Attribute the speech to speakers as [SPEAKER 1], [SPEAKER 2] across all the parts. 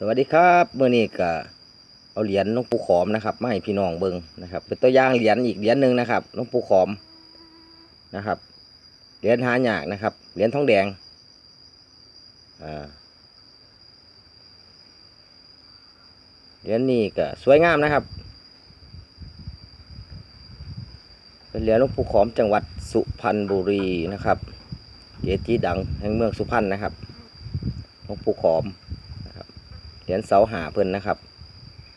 [SPEAKER 1] สวัสดีครับเมื่อนี้ก็เอาเหรียญหลวงปูขอมนะครับมาให้พี่น้องเบิ่งนะครับ เป็นตัวอย่างเหรียญอีกเหรียญหนึ่งนะครับหลวงปูขอมนะครับเหรียญหายากนะครับเหรียญทองแดงเหรียญนี้ก็สวยงามนะครับ เป็นเหรียญหลวงปู่ขอมจังหวัดสุพรรณบุรีนะครับเกจิดังแห่งเมืองสุพรรณนะครับหลวงปู่ขอม เหรียญเสาหาเพิ่นนะครับ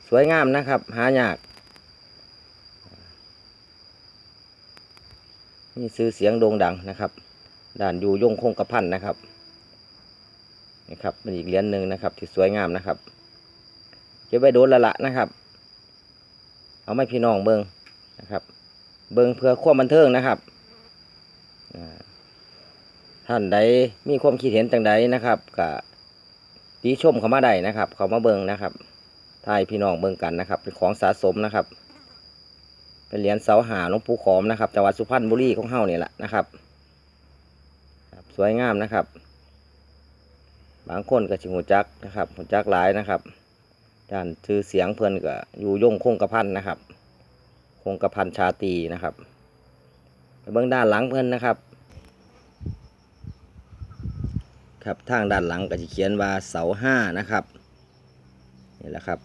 [SPEAKER 1] สวยงามนะครับ หายากนี่ซื้อเสียงโด่งดังนะครับ ด่านอยู่ยงคงกระพันนะครับนี่ครับเป็นอีกเหรียญหนึ่งนะครับ ที่สวยงามนะครับเก็บไว้โดนละละนะครับ เอาไม่พี่น้องเบิงนะครับ เบิงเพื่อความบันเทิงนะครับท่านใดมีความคิดเห็นจังใดนะครับก็ ตีชมเขามาได้นะครับ เขามาเบิงนะครับถ่ายพี่น้องเบิงกันนะครับ เป็นของสะสมนะครับ เป็นเหรียญเสาหาหลวงปู่ขอมนะครับจังหวัดสุพรรณบุรีของเฮานี่แหละนะครับ สวยงามนะครับ บางคนก็ชิหูจักนะครับหูจักหลายนะครับด้านชื่อเสียงเพื่อนก็อยู่ยงคงกระพันนะครับ คงกระพันชาตีนะครับไปเบื้องด้านหลังเพื่อนนะครับ ครับทางด้านหลังก็จะเขียนว่าเสาห้านะครับนี่แหละครับ